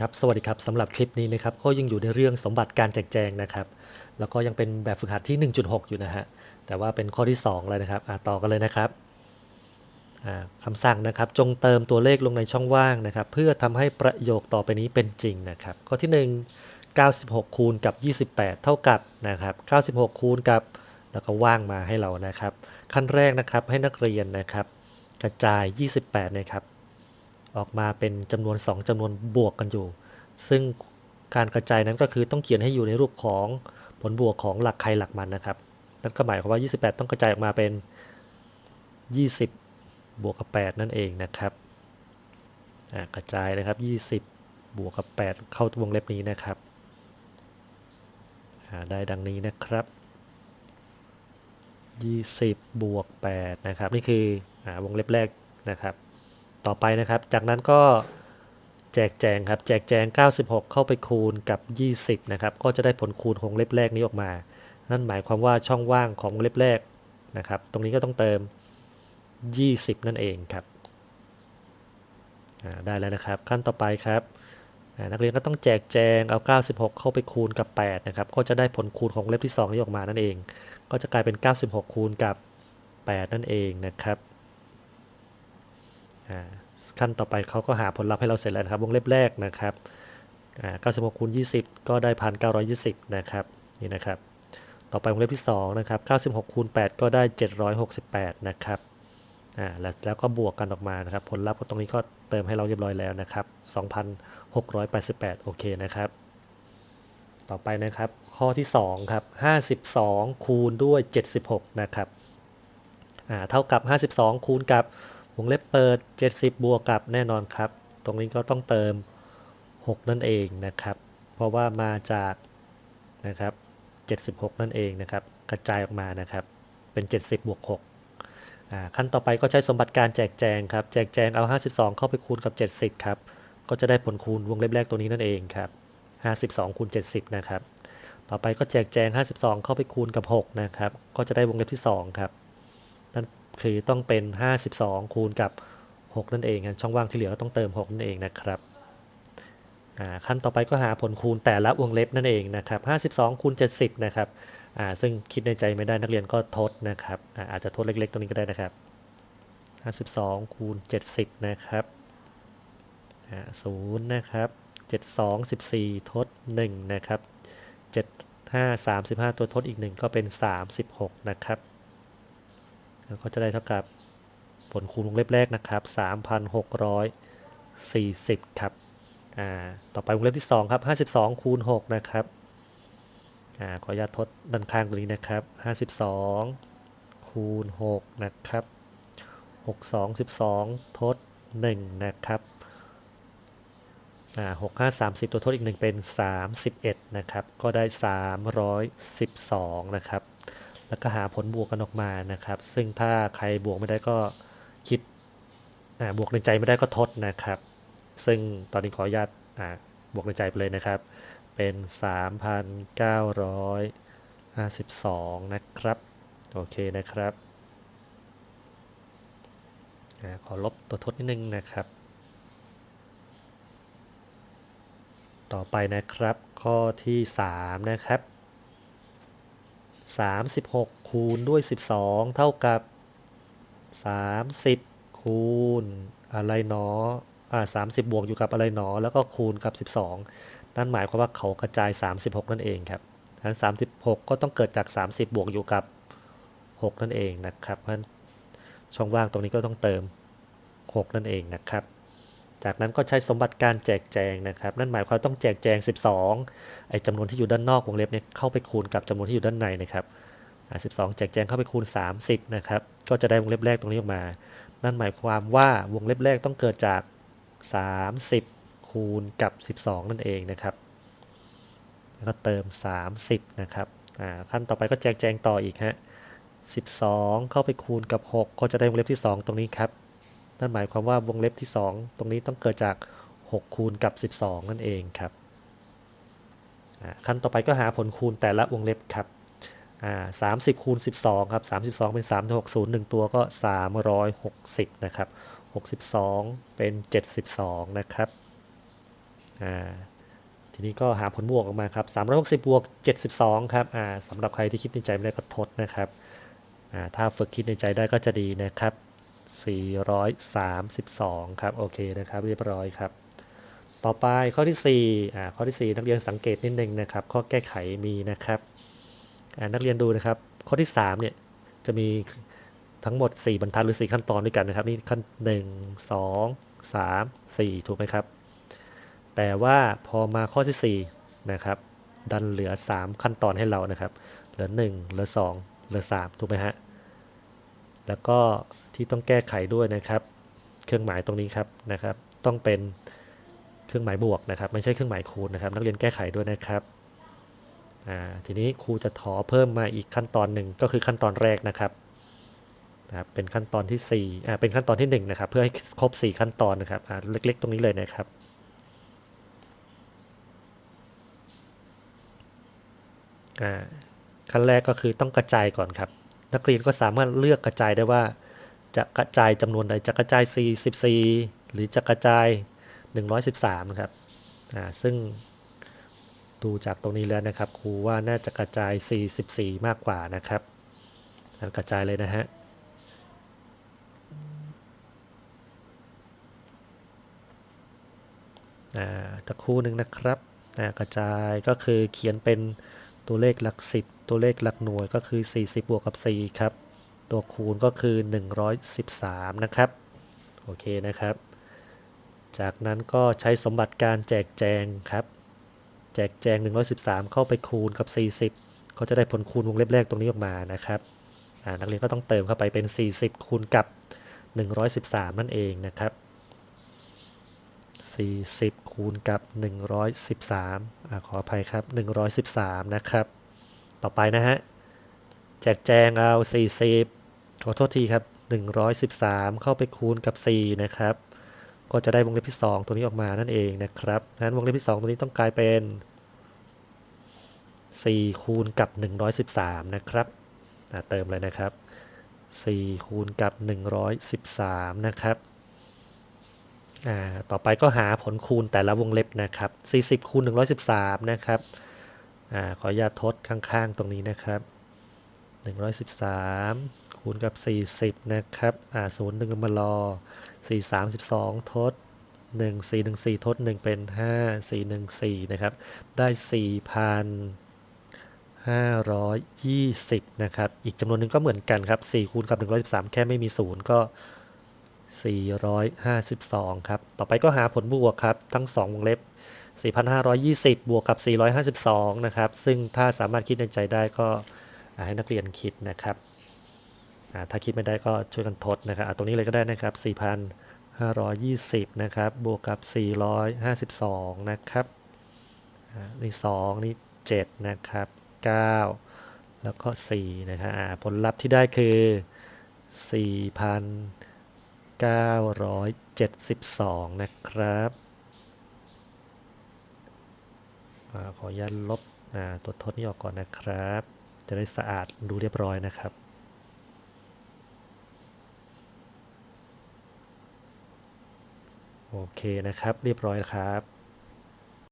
ครับสวัสดีครับสำหรับคลิปนี้นะครับก็ยังอยู่ในเรื่องสมบัติการแจกแจงนะครับ แล้วก็ยังเป็นแบบฝึกหัดที่ 1.6 อยู่นะฮะแต่ว่าเป็นข้อที่2แล้วนะครับอะต่อกันเลยนะครับอ่าคำสั่งนะครับจงเติมตัวเลขลงในช่องว่างนะครับ เพื่อทำให้ประโยคต่อไปนี้เป็นจริงนะครับ ข้อที่ 1 96 คูณกับ 28 เท่ากับนะครับ 96 คูณกับ แล้วก็ว่างมาให้เรานะครับ ขั้นแรกนะครับให้นักเรียนนะครับ กระจาย 28นะครับ ออกมาเป็นจำนวน 2จำนวนบวกกันอยู่ ซึ่งการกระจายนั้นก็คือต้องเขียนให้อยู่ในรูปของผลบวกของหลักใครหลักมันนะครับ นั่นก็หมายความว่า 28 ต้องกระจายออกมาเป็น 20 บวกกับ 8 นั่นเองนะครับกระจายนะครับ 20 บวกกับ 8 เข้าวงเล็บนี้นะครับ ได้ดังนี้นะครับ 20 บวก 8 นะครับ นี่คืออวงเล็บแรกนะครับ ต่อไปนะครับ จากนั้นก็แจกแจงครับแจกแจง 96 เข้าไปคูณกับ 20 นะครับ ก็จะได้ผลคูณของเล็บแรกนี้ออกมา นั่นหมายความว่าช่องว่างของเล็บแรกนะครับ ตรงนี้ก็ต้องเติม 20 นั่นเองครับได้แล้วนะครับ ขั้นต่อไปครับนักเรียนก็ต้องแจกแจงเอา 96 เข้าไปคูณกับ 8 นะครับ ก็จะได้ผลคูณของเล็บที่ 2 นี้ออกมานั่นเอง ก็จะกลายเป็น 96 คูณกับ 8 นั่นเองนะครับ ขั้นต่อไปเขาก็หาผลลัพธ์ให้เราเสร็จแล้วนะครับ วงเล็บแรกนะครับอ่า96คูณ20 ก็ได้ 1,920 นะครับ นี่นะครับ ต่อไปวงเล็บที่ 2 นะครับ 96คูณ8 ก็ได้ 768 นะครับอ่าแล้วแล้วก็บวกกันออกมานะครับ ผลลัพธ์ตรงนี้ก็เติมให้เราเรียบร้อยแล้วนะครับ 2,688 โอเคนะครับ ต่อไปนะครับ ข้อที่ 2 ครับ 52 คูณด้วย 76 นะครับอ่าเท่ากับ 52 คูณกับ วงเล็บเปิด 70 บวกกับแน่นอนครับ ตรงนี้ก็ต้องเติม 6 นั่นเองนะครับ เพราะว่ามาจากนะครับ 76 นั่นเองนะครับ กระจายออกมานะครับ เป็น 70 บวก6อ่าขั้นต่อไปก็ใช้สมบัติการแจกแจงครับ แจกแจงเอา 52 เข้าไปคูณกับ 70 ครับ ก็จะได้ผลคูณวงเล็บแรกตัวนี้นั่นเองครับ 52คูณ70 นะครับ ต่อไปก็แจกแจง 52 เข้าไปคูณกับ 6 นะครับ ก็จะได้วงเล็บที่ 2 ครับ คือต้องเป็น 52 คูณกับ 6 นั่นเองครับช่องว่างที่เหลือก็ต้องเติม 6 นั่นเองนะครับขั้นต่อไปก็หาผลคูณแต่ละวงเล็บนั่นเองนะครับ52คูณ70 นะครับซึ่งคิดในใจไม่ได้นักเรียนก็ทดนะครับอาอาจจะทดเล็กๆตรงนี้ก็ได้นะครับ 52คูณ70 นะครับ0นะครับ72 14 ทด 1 นะครับ 75 35 ตัวทดอีก 1 ก็เป็น 36 นะครับ แล้วก็จะได้เท่ากับผลคูณวงเล็บแรกนะครับ 3,640 ครับ อ่า ต่อไปวงเล็บที่ 2 ครับ 52 คูณ 6 นะครับ อ่า ขออนุญาตทดด้านข้างตรงนี้นะครับ 52 คูณ 6 นะครับ 6 2 12 ทด 1 นะครับ อ่า 6 5 30 ตัวทดอีก 1 เป็น 31 นะครับ ก็ได้ 312 นะครับ แล้วก็หาผลบวกกันออกมานะครับ ซึ่งถ้าใครบวกไม่ได้ก็คิดบวกในใจไม่ได้ก็ทดนะครับ ซึ่งตอนนี้ขออนุญาตบวกในใจไปเลยนะครับ เป็น 3,952 นะครับ โอเคนะครับอขอลบตัวทดนิดนึงนะครับ ต่อไปนะครับข้อที่ 3 นะครับ 36 คูณด้วย 12 เท่ากับ 30 คูณอะไรหนออ่า30บวกอยู่กับอะไรหนอ แล้วก็คูณกับ 12 นั่นหมายความว่าเขากระจาย 36 นั่นเองครับฉะนั้น36 ก็ต้องเกิดจาก 30 บวกอยู่กับ 6 นั่นเองนะครับเพราะฉะนั้นช่องว่างตรงนี้ก็ต้องเติม 6 นั่นเองนะครับ จากนั้นก็ใช้สมบัติการแจกแจงนะครับ นั่นหมายความต้องแจกแจง 12 ไอ้จำนวนที่อยู่ด้านนอกวงเล็บเนี่ยเข้าไปคูณกับจำนวนที่อยู่ด้านในนะครับอ่า12แจกแจงเข้าไปคูณ 30นะครับ ก็จะได้วงเล็บแรกตรงนี้ออกมา นั่นหมายความว่าวงเล็บแรกต้องเกิดจาก 30 คูณกับ 12 นั่นเองนะครับ แล้วก็เติม 30นะครับขั้นต่อไปก็แจกแจงต่ออีกฮะ12 เข้าไปคูณกับ 6 ก็จะได้วงเล็บที่ 2 ตรงนี้ครับ นั่นหมายความว่าวงเล็บที่ 2 ตรงนี้ต้องเกิดจาก 6 คูณกับ 12 นั่นเองครับขั้นต่อไปก็หาผลคูณแต่ละวงเล็บครับอ่า30คูณ12ครับ32เป็น3 6 0 1ตัวก็360นะครับ62เป็น72นะครับทีนี้ก็หาผลบวกออกมาครับ360บวก72ครับอ่าสำหรับใครที่คิดในใจไม่ได้ก็ทดนะครับถ้าฝึกคิดในใจได้ก็จะดีนะครับ 432 ครับ โอเคนะครับ เรียบร้อยครับ ต่อไปข้อที่4อ่าข้อที่ 4 นักเรียนสังเกตนิดนึงนะครับ ข้อแก้ไขมีนะครับอ่านักเรียนดูนะครับ ข้อที่3เนี่ยจะมีทั้งหมด 4 บรรทัดหรือ 4 ขั้นตอนด้วยกันนะครับ นี่ขั้น 1 2 3 4 ถูกไหมครับ แต่ว่าพอมาข้อที่4นะครับ ดันเหลือ 3 ขั้นตอนให้เรานะครับ เหลือ 1 เหลือ 2 เหลือ 3 ถูกไหมฮะ แล้วก็ ที่ต้องแก้ไขด้วยนะครับ เครื่องหมายตรงนี้ครับนะครับ ต้องเป็นเครื่องหมายบวกนะครับ ไม่ใช่เครื่องหมายคูณนะครับ นักเรียนแก้ไขด้วยนะครับทีนี้ครูจะถอเพิ่มมาอีกขั้นตอนหนึ่งก็คือขั้นตอนแรกนะครับนะครับเป็นขั้นตอนที่4อ่าเป็นขั้นตอนที่1นะครับเพื่อให้ครบ 4 ขั้นตอนนะครับอ่าเล็กๆ ตรงนี้เลยนะครับอ่าขั้นแรกก็คือต้องกระจายก่อนครับ นักเรียนก็สามารถเลือกกระจายได้ว่า จะกระจายจำนวนใดจะกระจาย 44 หรือจะกระจาย 113 นะครับอ่าซึ่งดูจากตรงนี้แล้วนะครับครูว่าน่าจะกระจาย 44 มากกว่านะครับกระจายเลยนะฮะอ่าตะคู่หนึ่งนะครับอ่ากระจายก็คือเขียนเป็นตัวเลขหลัก10ตัวเลขหลักหน่วยก็คือ 40 บวกกับ 4 ครับ ตัวคูณก็คือ 113 นะครับ โอเคนะครับ จากนั้นก็ใช้สมบัติการแจกแจงครับ แจกแจง 113 เข้าไปคูณกับ 40 ก็จะได้ผลคูณวงเล็บแรกตรงนี้ออกมานะครับนักเรียนก็ต้องเติมเข้าไปเป็น 40 คูณกับ 113 นั่นเองนะครับ 40 คูณกับ 113อาขออภัยครับ 113 นะครับ ต่อไปนะฮะ แจกแจงเอา 40 ขอโทษทีครับ 113 เข้าไปคูณกับ 4 นะครับ ก็จะได้วงเล็บที่ 2 ตัวนี้ออกมานั่นเองนะครับนั้นวงเล็บที่ 2 ตัวนี้ต้องกลายเป็น 4 คูณกับ 113 นะครับอ่าเติมเลยนะครับ 4 คูณกับ 113 นะครับอ่าต่อไปก็หาผลคูณแต่ละวงเล็บนะครับ 40 คูณ 113 นะครับอ่าขออนุญาตทดข้างๆ ตรงนี้นะครับ 113 คูณกับ 40 นะครับ อ่าศูนย์หนึ่งมารอ4 32ทด1 4 1 4ทด1เป็น5 4 1 4นะครับ ได้4,520นะครับ อีกจำนวนหนึ่งก็เหมือนกันครับ4คูณกับ113แค่ไม่มี0ก็452ครับ ต่อไปก็หาผลบวกครับ ทั้ง2วงเล็บ4,520 บวกกับ 452 นะครับ ซึ่งถ้าสามารถคิดในใจได้ก็ให้นักเรียนคิดนะครับ ถ้าคิดไม่ได้ก็ช่วยกันทดนะครับตรงนี้เลยก็ได้นะครับ 4,520 นะครับ บวกกับ 452 นะครับอ่านี่ 2 นี่ 7 นะครับ 9 แล้วก็ 4 นะครับผลลัพธ์ที่ได้คือ 4,972 นะครับอขออนุญาตลบตัวทดนี้ออกก่อนนะครับ จะได้สะอาดดูเรียบร้อยนะครับ โอเคนะครับ เรียบร้อยครับ